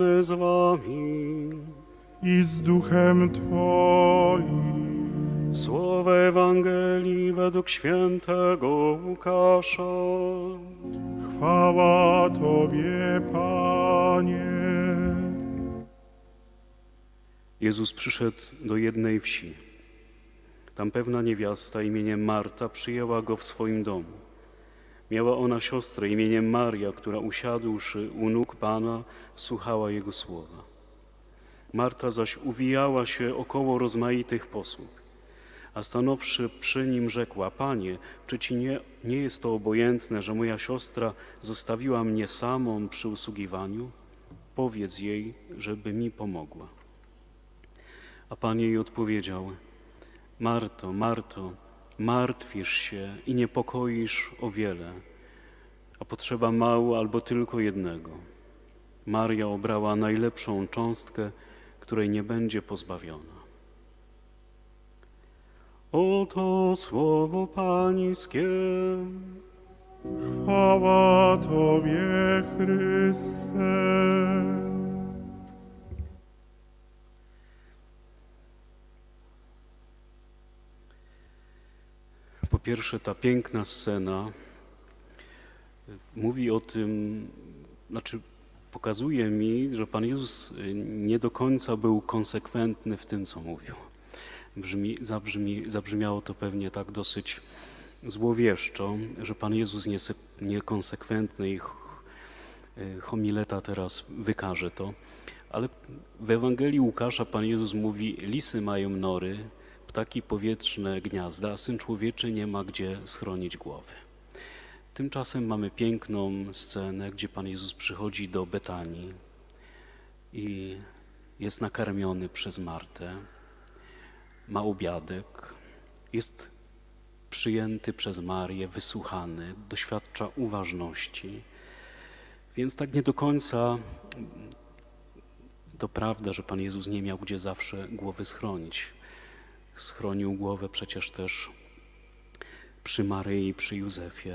Pan z wami. i z duchem Twoim. Słowa Ewangelii według świętego Łukasza. Chwała Tobie, Panie. Jezus przyszedł do jednej wsi. Tam pewna niewiasta imieniem Marta przyjęła go w swoim domu. Miała ona siostrę imieniem Maria, która usiadłszy u nóg Pana, słuchała Jego słowa. Marta zaś uwijała się około rozmaitych posług, a stanowszy przy nim rzekła, Panie, czy Ci nie, nie jest to obojętne, że moja siostra zostawiła mnie samą przy usługiwaniu? Powiedz jej, żeby mi pomogła. A Pan jej odpowiedział: Marto, Marto, martwisz się i niepokoisz o wiele, a potrzeba mało albo tylko jednego. Maria obrała najlepszą cząstkę, której nie będzie pozbawiona. Oto słowo Pańskie. Chwała Tobie, Chryste. Pierwsze, ta piękna scena y, mówi o tym, znaczy pokazuje mi, że Pan Jezus y, nie do końca był konsekwentny w tym, co mówił. Brzmi, zabrzmi, zabrzmiało to pewnie tak dosyć złowieszczo, że Pan Jezus niekonsekwentny i y, homileta teraz wykaże to. Ale w Ewangelii Łukasza Pan Jezus mówi, lisy mają nory, ptaki powietrzne gniazda, a Syn Człowieczy nie ma gdzie schronić głowy. Tymczasem mamy piękną scenę, gdzie Pan Jezus przychodzi do Betanii i jest nakarmiony przez Martę, ma obiadek, jest przyjęty przez Marię, wysłuchany, doświadcza uważności. Więc tak nie do końca to prawda, że Pan Jezus nie miał gdzie zawsze głowy schronić. Schronił głowę przecież też przy Maryi, przy Józefie.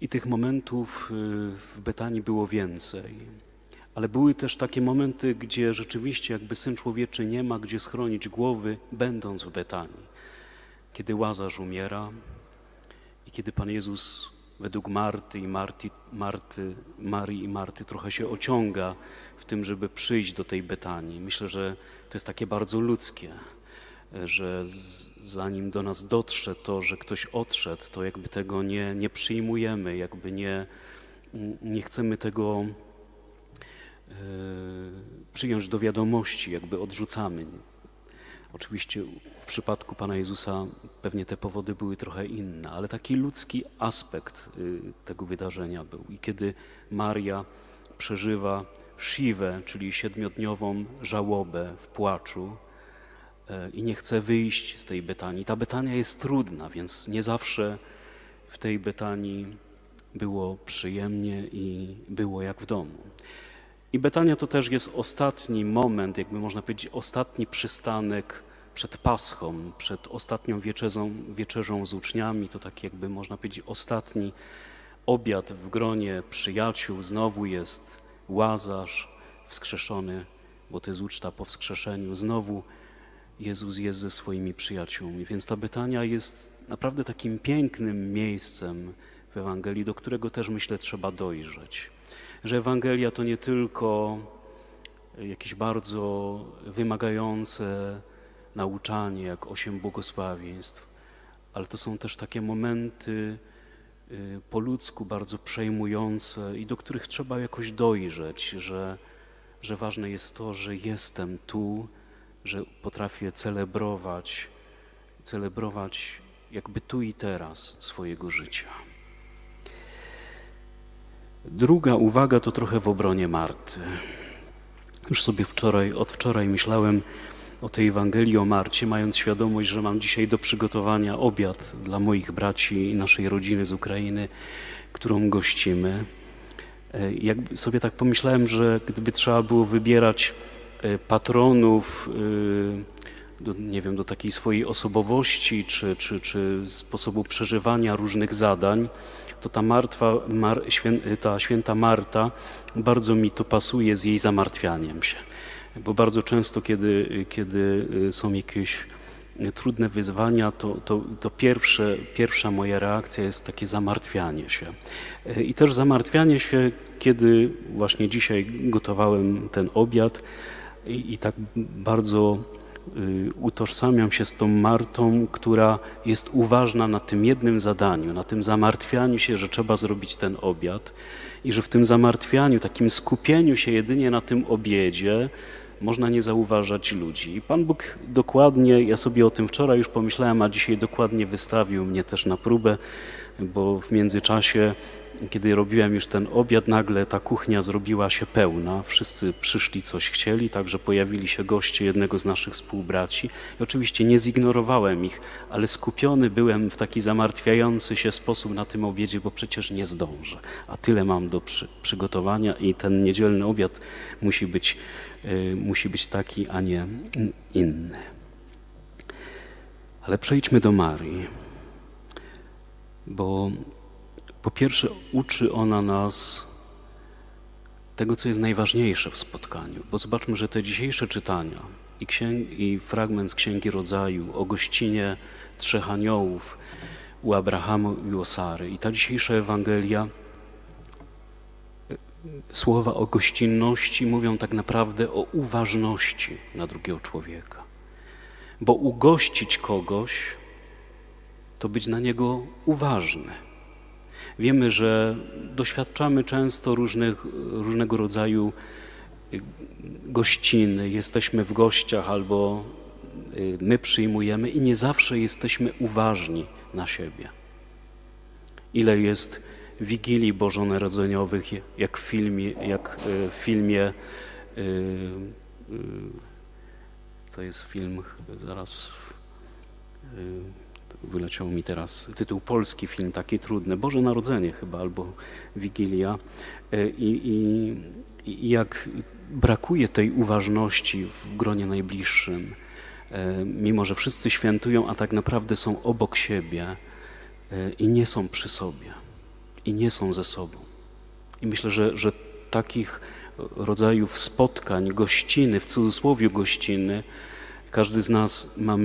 I tych momentów y, w Betanii było więcej. Ale były też takie momenty, gdzie rzeczywiście jakby Syn Człowieczy nie ma gdzie schronić głowy, będąc w Betanii. Kiedy Łazarz umiera i kiedy Pan Jezus według Marty i Marty, Marty, Marii i Marty trochę się ociąga w tym, żeby przyjść do tej Betanii. Myślę, że to jest takie bardzo ludzkie, że z, zanim do nas dotrze to, że ktoś odszedł, to jakby tego nie, nie przyjmujemy, jakby nie, nie chcemy tego e, przyjąć do wiadomości, jakby odrzucamy. Oczywiście przypadku Pana Jezusa pewnie te powody były trochę inne, ale taki ludzki aspekt y, tego wydarzenia był. I kiedy Maria przeżywa Siwę, czyli siedmiodniową żałobę w płaczu e, i nie chce wyjść z tej Betanii. Ta Betania jest trudna, więc nie zawsze w tej Betanii było przyjemnie i było jak w domu. I Betania to też jest ostatni moment, jakby można powiedzieć, ostatni przystanek przed Paschą, przed ostatnią wieczerzą, wieczerzą z uczniami. To tak jakby można powiedzieć ostatni obiad w gronie przyjaciół. Znowu jest Łazarz wskrzeszony, bo to jest uczta po wskrzeszeniu. Znowu Jezus jest ze swoimi przyjaciółmi. Więc ta Betania jest naprawdę takim pięknym miejscem w Ewangelii, do którego też myślę trzeba dojrzeć że Ewangelia to nie tylko jakieś bardzo wymagające nauczanie, jak osiem błogosławieństw, ale to są też takie momenty y, po ludzku bardzo przejmujące i do których trzeba jakoś dojrzeć, że, że ważne jest to, że jestem tu, że potrafię celebrować, celebrować jakby tu i teraz swojego życia. Druga uwaga to trochę w obronie Marty. Już sobie wczoraj, od wczoraj myślałem o tej Ewangelii o Marcie, mając świadomość, że mam dzisiaj do przygotowania obiad dla moich braci i naszej rodziny z Ukrainy, którą gościmy. E, Jak sobie tak pomyślałem, że gdyby trzeba było wybierać e, patronów e, do, nie wiem, do takiej swojej osobowości czy, czy, czy sposobu przeżywania różnych zadań, to ta martwa, mar, świę, ta święta Marta, bardzo mi to pasuje z jej zamartwianiem się. Bo bardzo często, kiedy, kiedy są jakieś trudne wyzwania, to, to, to pierwsze, pierwsza moja reakcja jest takie zamartwianie się. I też zamartwianie się, kiedy właśnie dzisiaj gotowałem ten obiad i, i tak bardzo y, utożsamiam się z tą Martą, która jest uważna na tym jednym zadaniu, na tym zamartwianiu się, że trzeba zrobić ten obiad i że w tym zamartwianiu, takim skupieniu się jedynie na tym obiedzie, można nie zauważać ludzi. I Pan Bóg dokładnie, ja sobie o tym wczoraj już pomyślałem, a dzisiaj dokładnie wystawił mnie też na próbę, bo w międzyczasie, kiedy robiłem już ten obiad, nagle ta kuchnia zrobiła się pełna. Wszyscy przyszli, coś chcieli, także pojawili się goście jednego z naszych współbraci. I oczywiście nie zignorowałem ich, ale skupiony byłem w taki zamartwiający się sposób na tym obiedzie, bo przecież nie zdążę. A tyle mam do przy, przygotowania i ten niedzielny obiad musi być y, musi być taki, a nie inny. Ale przejdźmy do Marii, bo po pierwsze uczy ona nas tego, co jest najważniejsze w spotkaniu. Bo zobaczmy, że te dzisiejsze czytania i, księg, i fragment z Księgi Rodzaju o gościnie trzech aniołów u Abrahamu i u Sary i ta dzisiejsza Ewangelia słowa o gościnności mówią tak naprawdę o uważności na drugiego człowieka. Bo ugościć kogoś to być na niego uważny. Wiemy, że doświadczamy często różnych, różnego rodzaju gościny, jesteśmy w gościach albo y, my przyjmujemy i nie zawsze jesteśmy uważni na siebie. Ile jest Wigilii Bożonarodzeniowych, jak w filmie, jak e, w filmie to jest film, zaraz wyleciał mi teraz tytuł polski film, taki trudny, Boże Narodzenie chyba, albo Wigilia i, i, i jak brakuje tej uważności w gronie najbliższym, mimo że wszyscy świętują, a tak naprawdę są obok siebie i nie są przy sobie i nie są ze sobą. I myślę, że, że takich rodzajów spotkań, gościny, w cudzysłowie gościny, każdy z nas ma,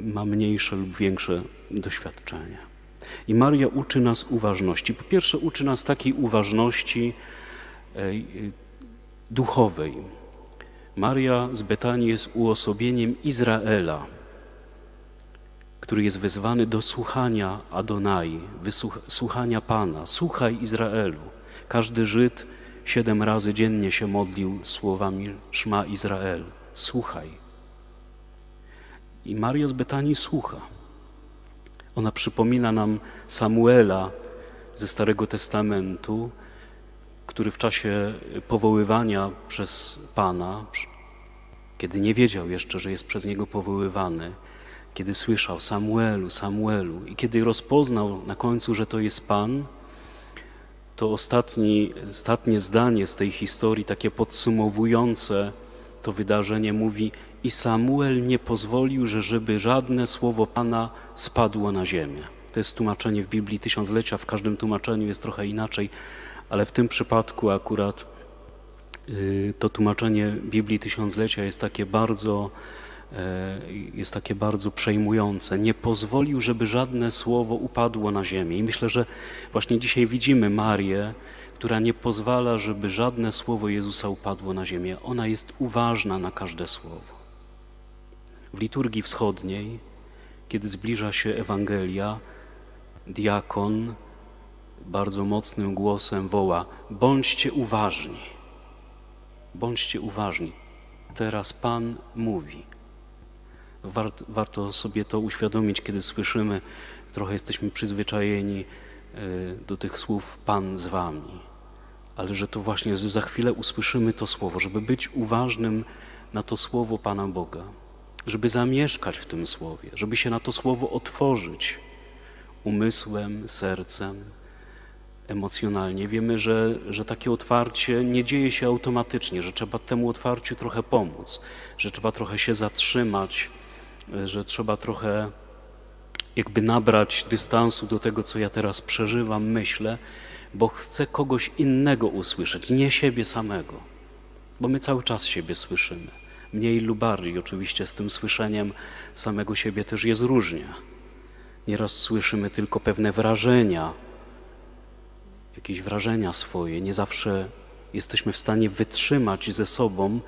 ma mniejsze lub większe doświadczenia. I Maria uczy nas uważności. Po pierwsze, uczy nas takiej uważności duchowej. Maria z Betanii jest uosobieniem Izraela który jest wezwany do słuchania Adonai, słuchania Pana. Słuchaj Izraelu. Każdy Żyd siedem razy dziennie się modlił słowami Szma Izrael. Słuchaj. I Maria z Betanii słucha. Ona przypomina nam Samuela ze Starego Testamentu, który w czasie powoływania przez Pana, kiedy nie wiedział jeszcze, że jest przez Niego powoływany, kiedy słyszał Samuelu, Samuelu i kiedy rozpoznał na końcu, że to jest Pan, to ostatni, ostatnie zdanie z tej historii, takie podsumowujące to wydarzenie, mówi: I Samuel nie pozwolił, że żeby żadne słowo Pana spadło na ziemię. To jest tłumaczenie w Biblii tysiąclecia, w każdym tłumaczeniu jest trochę inaczej, ale w tym przypadku akurat y, to tłumaczenie Biblii tysiąclecia jest takie bardzo E, jest takie bardzo przejmujące. Nie pozwolił, żeby żadne słowo upadło na ziemię. I myślę, że właśnie dzisiaj widzimy Marię, która nie pozwala, żeby żadne słowo Jezusa upadło na ziemię. Ona jest uważna na każde słowo. W liturgii wschodniej, kiedy zbliża się Ewangelia, diakon bardzo mocnym głosem woła: Bądźcie uważni. Bądźcie uważni. Teraz Pan mówi. Warto, warto sobie to uświadomić, kiedy słyszymy, trochę jesteśmy przyzwyczajeni e, do tych słów Pan z Wami, ale że to właśnie za chwilę usłyszymy to słowo, żeby być uważnym na to słowo Pana Boga, żeby zamieszkać w tym słowie, żeby się na to słowo otworzyć umysłem, sercem, emocjonalnie. Wiemy, że, że takie otwarcie nie dzieje się automatycznie, że trzeba temu otwarciu trochę pomóc, że trzeba trochę się zatrzymać, że trzeba trochę jakby nabrać dystansu do tego, co ja teraz przeżywam, myślę, bo chcę kogoś innego usłyszeć, nie siebie samego. Bo my cały czas siebie słyszymy. Mniej lub bardziej, oczywiście z tym słyszeniem samego siebie też jest różnie. Nieraz słyszymy tylko pewne wrażenia, jakieś wrażenia swoje. Nie zawsze jesteśmy w stanie wytrzymać ze sobą,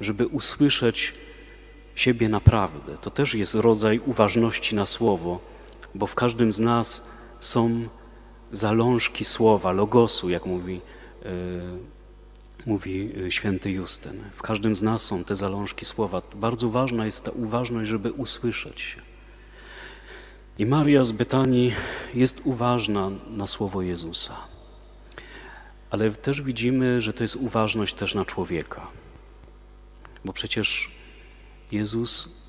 żeby usłyszeć siebie naprawdę. To też jest rodzaj uważności na słowo, bo w każdym z nas są zalążki słowa, logosu, jak mówi, e, mówi e, święty Justyn. W każdym z nas są te zalążki słowa. Bardzo ważna jest ta uważność, żeby usłyszeć się. I Maria z Betanii jest uważna na słowo Jezusa. Ale też widzimy, że to jest uważność też na człowieka. Bo przecież Jezus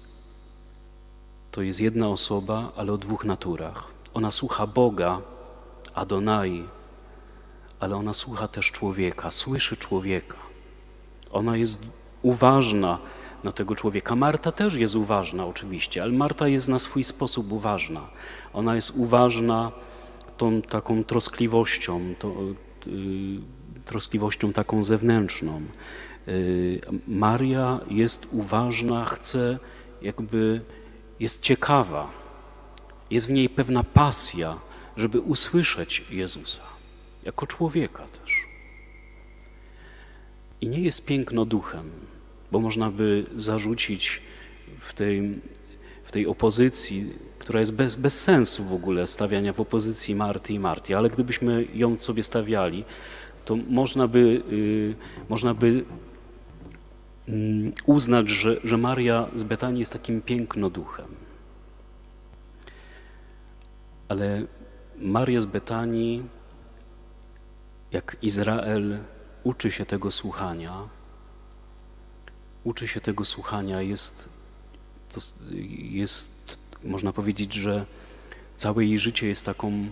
to jest jedna osoba, ale o dwóch naturach. Ona słucha Boga, Adonai, ale ona słucha też człowieka, słyszy człowieka. Ona jest uważna na tego człowieka. Marta też jest uważna, oczywiście, ale Marta jest na swój sposób uważna. Ona jest uważna tą taką troskliwością, to, y, troskliwością taką zewnętrzną. Y, Maria jest uważna, chce jakby, jest ciekawa, jest w niej pewna pasja, żeby usłyszeć Jezusa, jako człowieka też. I nie jest piękno duchem, bo można by zarzucić w tej, w tej opozycji, która jest bez, bez sensu w ogóle stawiania w opozycji Marty i Marty, ale gdybyśmy ją sobie stawiali, to można by, y, można by mm, uznać, że, że Maria z Betanii jest takim pięknoduchem. Ale Maria z Betanii, jak Izrael, uczy się tego słuchania, uczy się tego słuchania, jest, to jest można powiedzieć, że całe jej życie jest taką y,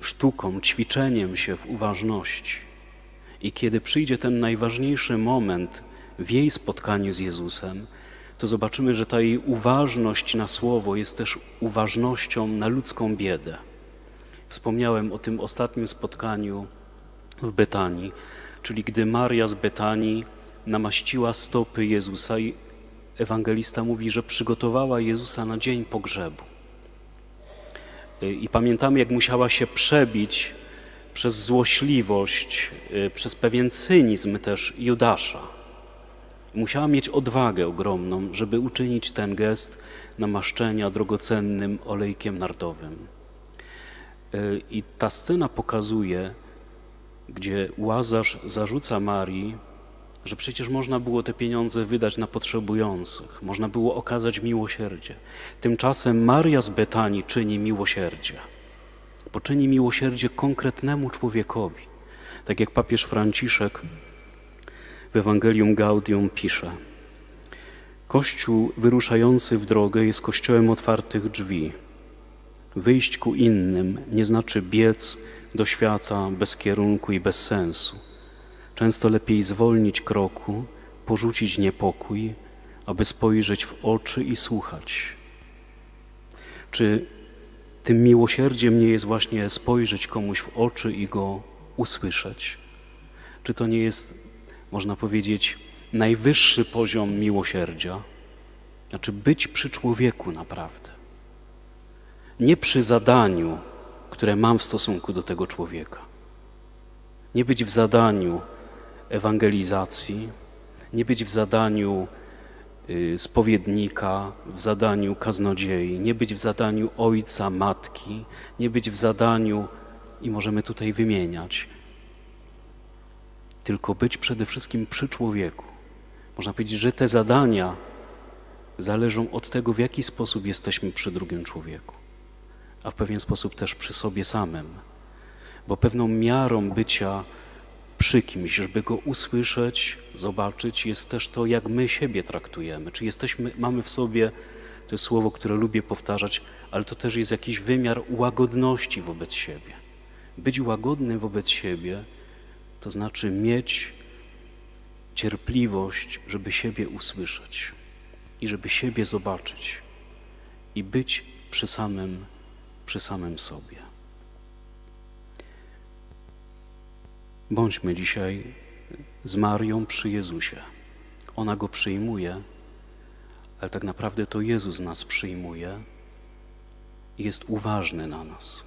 sztuką, ćwiczeniem się w uważności. I kiedy przyjdzie ten najważniejszy moment w jej spotkaniu z Jezusem, to zobaczymy, że ta jej uważność na słowo jest też uważnością na ludzką biedę. Wspomniałem o tym ostatnim spotkaniu w Betanii, czyli gdy Maria z Betanii namaściła stopy Jezusa i ewangelista mówi, że przygotowała Jezusa na dzień pogrzebu. I pamiętamy, jak musiała się przebić przez złośliwość, y, przez pewien cynizm też Judasza. Musiała mieć odwagę ogromną, żeby uczynić ten gest namaszczenia drogocennym olejkiem nardowym. Y, I ta scena pokazuje, gdzie Łazarz zarzuca Marii, że przecież można było te pieniądze wydać na potrzebujących, można było okazać miłosierdzie. Tymczasem Maria z Betanii czyni miłosierdzie, bo czyni miłosierdzie konkretnemu człowiekowi. Tak jak papież Franciszek w Ewangelium Gaudium pisze: Kościół wyruszający w drogę jest kościołem otwartych drzwi. Wyjść ku innym nie znaczy biec do świata bez kierunku i bez sensu. Często lepiej zwolnić kroku, porzucić niepokój, aby spojrzeć w oczy i słuchać. Czy tym miłosierdziem nie jest właśnie spojrzeć komuś w oczy i go usłyszeć? Czy to nie jest, można powiedzieć, najwyższy poziom miłosierdzia? Znaczy być przy człowieku naprawdę. Nie przy zadaniu, które mam w stosunku do tego człowieka. Nie być w zadaniu ewangelizacji, nie być w zadaniu y, spowiednika, w zadaniu kaznodziei, nie być w zadaniu ojca, matki, nie być w zadaniu, i możemy tutaj wymieniać, tylko być przede wszystkim przy człowieku. Można powiedzieć, że te zadania zależą od tego, w jaki sposób jesteśmy przy drugim człowieku, a w pewien sposób też przy sobie samym, bo pewną miarą bycia przy kimś, żeby go usłyszeć, zobaczyć, jest też to, jak my siebie traktujemy. Czy jesteśmy, mamy w sobie, to jest słowo, które lubię powtarzać, ale to też jest jakiś wymiar łagodności wobec siebie. Być łagodnym wobec siebie to znaczy mieć cierpliwość, żeby siebie usłyszeć i żeby siebie zobaczyć i być przy samym, przy samym sobie. Bądźmy dzisiaj z Marią przy Jezusie. Ona go przyjmuje, ale tak naprawdę to Jezus nas przyjmuje i jest uważny na nas.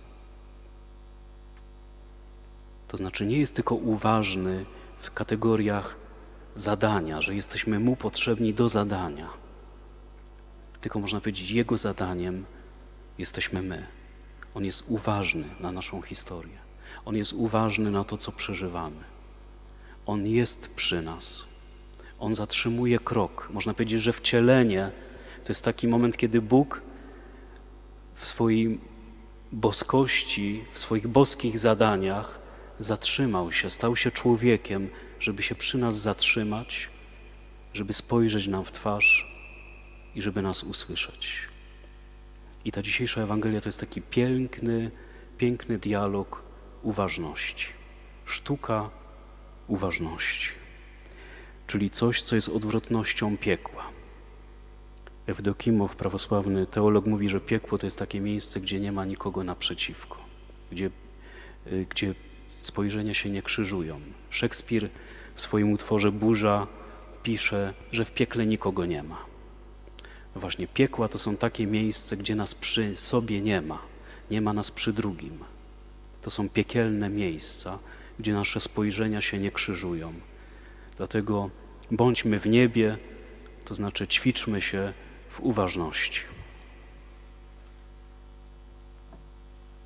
To znaczy nie jest tylko uważny w kategoriach zadania, że jesteśmy Mu potrzebni do zadania, tylko można powiedzieć, Jego zadaniem jesteśmy my. On jest uważny na naszą historię. On jest uważny na to, co przeżywamy. On jest przy nas. On zatrzymuje krok. Można powiedzieć, że wcielenie to jest taki moment, kiedy Bóg w swojej boskości, w swoich boskich zadaniach zatrzymał się, stał się człowiekiem, żeby się przy nas zatrzymać, żeby spojrzeć nam w twarz i żeby nas usłyszeć. I ta dzisiejsza Ewangelia to jest taki piękny, piękny dialog uważności. Sztuka uważności. Czyli coś, co jest odwrotnością piekła. Ewdokimow, prawosławny teolog, mówi, że piekło to jest takie miejsce, gdzie nie ma nikogo naprzeciwko, gdzie, y, gdzie spojrzenia się nie krzyżują. Szekspir w swoim utworze Burza pisze, że w piekle nikogo nie ma. Właśnie piekła to są takie miejsca, gdzie nas przy sobie nie ma, nie ma nas przy drugim. To są piekielne miejsca, gdzie nasze spojrzenia się nie krzyżują. Dlatego bądźmy w niebie, to znaczy ćwiczmy się w uważności.